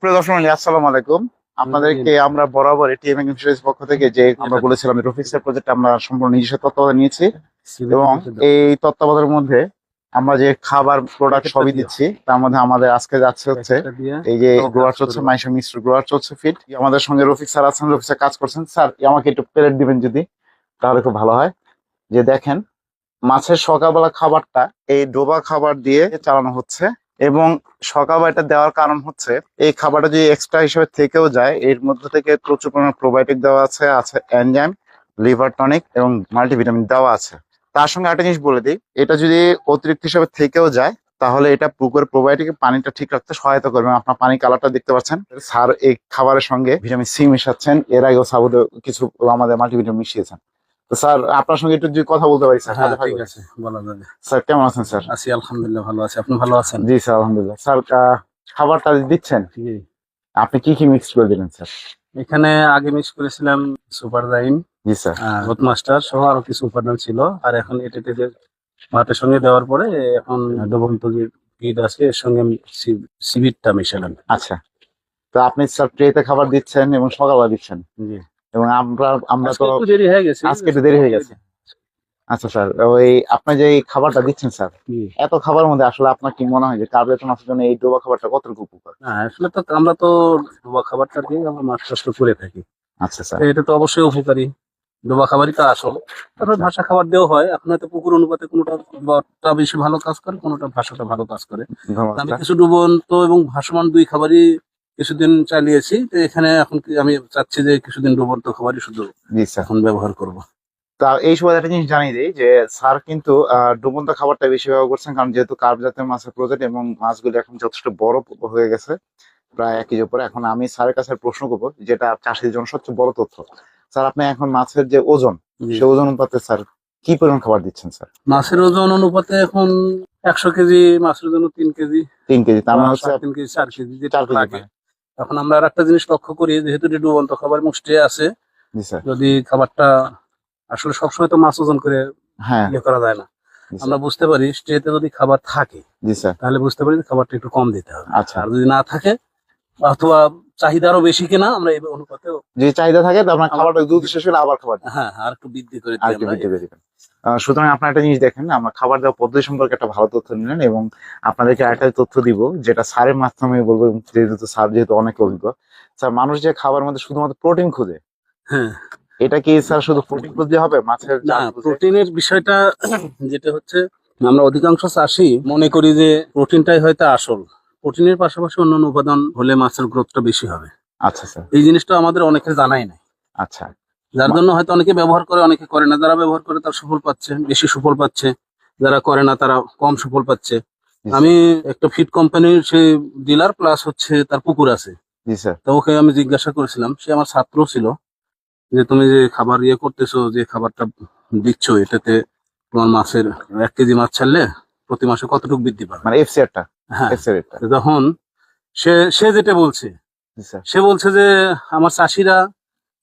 প্রিয় দর্শক আসসালামু আলাইকুম। আপনাদেরকে আমরা বরাবর টিএম ইন্স্যুরেন্স পক্ষ থেকে যে আমরা বলেছিলাম রফিক্সের প্রজেক্ট আমরা সম্পূর্ণ নিজস্ব তত্ত্বাবধান নিয়েছি। এবং এই তত্ত্বাবধানের মধ্যে আমরা যে খাবার প্রোডাক্ট সবই দিচ্ছি তার মধ্যে আমাদের আজকে যাচ্ছে হচ্ছে এই যে গ্রোয়ার চলছে মাইশো মিশ্র গ্রোয়ার চলছে ফিট আমাদের সঙ্গে রফিক স্যার আছেন রফিক স্যার কাজ করছেন। স্যার আমাকে একটু প্লেট দিবেন যদি তাহলে খুব ভালো হয়। যে দেখেন মাছের সকালবেলা খাবারটা এই ডোবা খাবার দিয়ে চালানো হচ্ছে। এবং সকালবেলা এটা দেওয়ার কারণ হচ্ছে, এই খাবারটা যদি এক্সট্রা হিসেবে থেকেও যায়, এর মধ্যে থেকে প্রচুর পরিমাণে প্রোবায়োটিক দেওয়া আছে আছে এনজাইম লিভার টনিক এবং মাল্টিভিটামিন দেওয়া আছে। তার সঙ্গে একটা জিনিস বলে দিই, এটা যদি অতিরিক্ত হিসেবে থেকেও যায়, তাহলে এটা পুকুরের প্রোবায়োটিক পানিটা ঠিক রাখতে সহায়তা করবে। আপনার পানি কালারটা দেখতে পাচ্ছেন স্যার এই খাবারের সঙ্গে ভিটামিন সি মিশাচ্ছেন, এর আগেও সাবুদে কিছু আমাদের মাল্টিভিটামিন মিশিয়েছেন। তো স্যার আপনার সঙ্গে একটু কথা বলতে পারি স্যার হ্যাঁ তাহলে ভালো ঠিক আছে বলা যাবে। স্যার কেমন আছেন স্যার? আছি আলহামদুলিল্লাহ ভালো আছি। আপনি ভালো আছেন? জি স্যার আলহামদুলিল্লাহ। স্যার খাবারটা দিচ্ছেন? জি। আপনি কি কি মিক্স করে দিলেন স্যার? এখানে আগে মিক্স করেছিলাম সুপার দাইন জি স্যার। রোদ মাস্টার সহ আরও কিছু উপাদান ছিল। আর এখন এটাতে যে ভাতের সঙ্গে দেওয়ার পরে এখন ডবন্ত যে ফিড আছে এর সঙ্গে সিবিটটা মিশালাম। আচ্ছা। তো আপনি স্যার ট্রেতে খাবার দিচ্ছেন এবং সকালবেলা দিচ্ছেন? জি। এবং আমরা আমরা তো দেরি হয়ে গেছে আজকে একটু দেরি হয়ে গেছে। আচ্ছা স্যার ওই আপনি যে এই খাবারটা দিচ্ছেন স্যার এত খাবারের মধ্যে আসলে আপনার কি মনে হয় যে কার্বোহাইড্রেট মাছের জন্য এই ডোবা খাবারটা কতটুকু উপকার? আসলে তো আমরা তো ডোবা খাবারটা দিয়ে আমরা মাছ চাষ করে থাকি। আচ্ছা স্যার। এটা তো অবশ্যই উপকারী ডোবা খাবারই তো আসল। তারপর ভাষা খাবার দেওয়া হয় এখন হয়তো পুকুর অনুপাতে কোনোটা বেশি ভালো কাজ করে কোনোটা ভাষাটা ভালো কাজ করে। আমি। কিছু ডুবন্ত এবং ভাসমান দুই খাবারই কিছুদিন চালিয়েছি তো এখানে এখন কি- আমি চাচ্ছি যে কিছুদিন ডুবন্ত খাবারই শুধু জি স্যার। এখন ব্যবহার করব। তা এই সময় একটা জিনিস জানিয়ে দিই যে স্যার কিন্তু আহ, ডুবন্ত খাবারটা বেশি ব্যবহার করছেন কারণ যেহেতু কার্ব জাতীয় মাছের প্রজেক্ট এবং মাছগুলো এখন যথেষ্ট বড় হয়ে গেছে প্রায় এক কেজি উপরে। এখন আমি স্যারের কাছে প্রশ্ন করব যেটা চাষির জন্য সবচেয়ে বড় তথ্য। স্যার আপনি এখন মাছের যে ওজন সে ওজন অনুপাতে স্যার কি পরিমাণ খাবার দিচ্ছেন স্যার? মাছের ওজন অনুপাতে এখন একশো কেজি মাছের জন্য তিন কেজি। তিন কেজি তার মানে হচ্ছে সাড়ে তিন কেজি চার কেজি যেটা চার কেজি লাগে। এখন আমরা আর একটা জিনিস লক্ষ্য করি যেহেতু ডুবন্ত খাবার মুষ্টি আছে যদি খাবারটা আসলে সবসময় তো মাছ ওজন করে হ্যাঁ। ইয়ে করা যায় না। আমরা বুঝতে পারি স্ট্রেতে যদি খাবার থাকে জি স্যার। তাহলে বুঝতে পারি খাবারটা একটু কম দিতে হবে। আচ্ছা। আর যদি না থাকে অথবা চাহিদা আরও বেশি কিনা আমরা এই অনুপাতেও যদি চাহিদা থাকে আপনার খাবারটা দুধ শেষ হলে আবার খাবার হ্যাঁ আর একটু বৃদ্ধি করে আর একটু বৃদ্ধি করে দিবেন। সুতরাং আপনার একটা জিনিস দেখেন আমরা খাবার দেওয়ার পদ্ধতি সম্পর্কে একটা ভালো তথ্য নিলেন এবং আপনাদেরকে একটা তথ্য দিব যেটা স্যারের মাধ্যমে বলব যেহেতু স্যার যেহেতু অনেক অভিজ্ঞ স্যার মানুষ যে খাবার মধ্যে শুধুমাত্র প্রোটিন খুঁজে হ্যাঁ। এটা কি স্যার শুধু প্রোটিন খুঁজতে হবে মাছের প্রোটিনের বিষয়টা যেটা হচ্ছে আমরা অধিকাংশ চাষি মনে করি যে প্রোটিনটাই হয়তো আসল। প্রোটিনের পাশাপাশি অন্যান্য উপাদান হলে মাছের গ্রোথটা বেশি হবে। আচ্ছা স্যার এই জিনিসটা আমাদের অনেকের জানাই নাই। আচ্ছা। যার জন্য হয়তো অনেকে ব্যবহার করে অনেকে করে না। যারা ব্যবহার করে তার সুফল পাচ্ছে বেশি সুফল পাচ্ছে। যারা করে না তারা কম সুফল পাচ্ছে। আমি একটা ফিড কোম্পানির সে ডিলার প্লাস হচ্ছে তার পুকুর আছে। তো ওকে আমি জিজ্ঞাসা করেছিলাম সে আমার ছাত্র ছিল। যে তুমি যে খাবার ইয়ে করতেছো যে খাবারটা দিচ্ছ এটাতে তোমার মাছের এক কেজি মাছ ছাড়লে প্রতি মাসে কতটুকু বৃদ্ধি পাবে? মানে এফসিআরটা হ্যাঁ তখন সে সে যেটা বলছে স্যার। সে বলছে যে আমার চাষিরা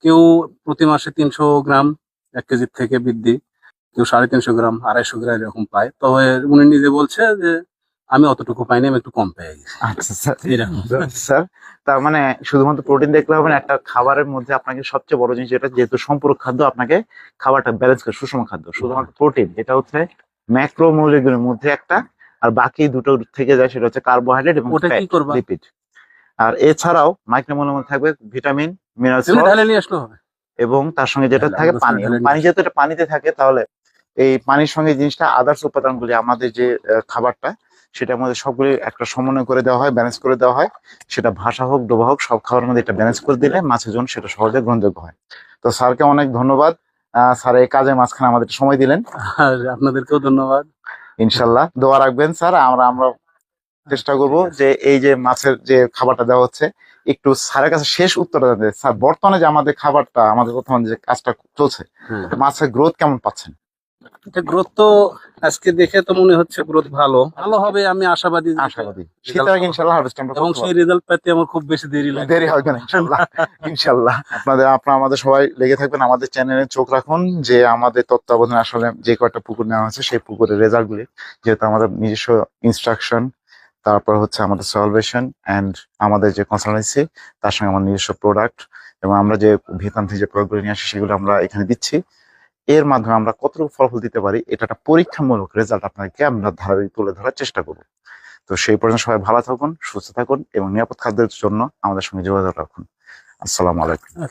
কেউ প্রতি মাসে তিনশো গ্রাম এক কেজির থেকে বৃদ্ধি কেউ সাড়ে তিনশো গ্রাম আড়াইশো গ্রাম এরকম পায়। তবে উনি নিজে বলছে যে আমি অতটুকু পাইনি আমি একটু কম পেয়ে গেছি। আচ্ছা স্যার। তার মানে শুধুমাত্র প্রোটিন দেখলে হবে না একটা খাবারের মধ্যে আপনাকে সবচেয়ে বড় জিনিস যেটা যেহেতু সম্পূরক খাদ্য আপনাকে খাবারটা ব্যালেন্স করে সুষম খাদ্য শুধুমাত্র প্রোটিন। এটা হচ্ছে ম্যাক্রো মৌলিকগুলোর মধ্যে একটা আর বাকি দুটো থেকে যায় সেটা হচ্ছে কার্বোহাইড্রেট এবং লিপিড আর এছাড়াও মাইক্রোমোলের মধ্যে থাকবে ভিটামিন মিনারেল তুমি ঢালে নিয়ে আসলো এবং তার সঙ্গে যেটা থাকে পানি। পানি যেহেতু এটা পানিতে থাকে তাহলে এই পানির সঙ্গে জিনিসটা আদার্স উপাদানগুলি আমাদের যে খাবারটা সেটার মধ্যে সবগুলি একটা সমন্বয় করে দেওয়া হয় ব্যালেন্স করে দেওয়া হয়। সেটা ভাষা হোক ডোবা হোক সব খাবারের মধ্যে এটা ব্যালেন্স করে দিলে মাছের জন্য সেটা সহজে গ্রহণযোগ্য হয়। তো স্যারকে অনেক ধন্যবাদ। আহ, স্যার এই কাজে মাঝখানে আমাদের সময় দিলেন। আর আপনাদেরকেও ধন্যবাদ। ইনশাল্লাহ। দোয়া রাখবেন স্যার। আমরা আমরা চেষ্টা করব যে এই যে মাছের যে খাবারটা দেওয়া হচ্ছে একটু স্যারের কাছে শেষ উত্তরটা জানতে স্যার বর্তমানে যে আমাদের খাবারটা আমাদের বর্তমানে যে কাজটা চলছে মাছের গ্রোথ কেমন পাচ্ছেন? এটা গ্রোথ তো আজকে দেখে তো মনে হচ্ছে গ্রোথ ভালো। ভালো হবে আমি আশাবাদী আশাবাদী। শীতের আগে ইনশাল্লাহ হারভেস্ট আমরা এবং সেই রেজাল্ট পেতে আমার খুব বেশি দেরি লাগে দেরি হবে না আপনাদের আপনারা আমাদের সবাই লেগে থাকবেন আমাদের চ্যানেলে চোখ রাখুন যে আমাদের তত্ত্বাবধানে আসলে যে কয়টা পুকুর নেওয়া হয়েছে সেই পুকুরের রেজাল্ট গুলি যেহেতু আমাদের নিজস্ব ইনস্ট্রাকশন তারপর হচ্ছে আমাদের সলভেশন অ্যান্ড আমাদের যে কনসালটেন্সি তার সঙ্গে আমার নিজস্ব প্রোডাক্ট এবং আমরা যে ভিয়েতনাম থেকে যে প্রোডাক্টগুলো নিয়ে আসি সেগুলো আমরা এখানে দিচ্ছি। এর মাধ্যমে আমরা কতটুকু ফলাফল দিতে পারি, এটা একটা পরীক্ষামূলক রেজাল্ট আপনাকে আমরা ধারাবাহিক তুলে ধরার চেষ্টা করব। তো সেই পর্যন্ত সবাই ভালো থাকুন, সুস্থ থাকুন এবং নিরাপদ খাদ্যের জন্য আমাদের সঙ্গে যোগাযোগ রাখুন। আসসালামু আলাইকুম।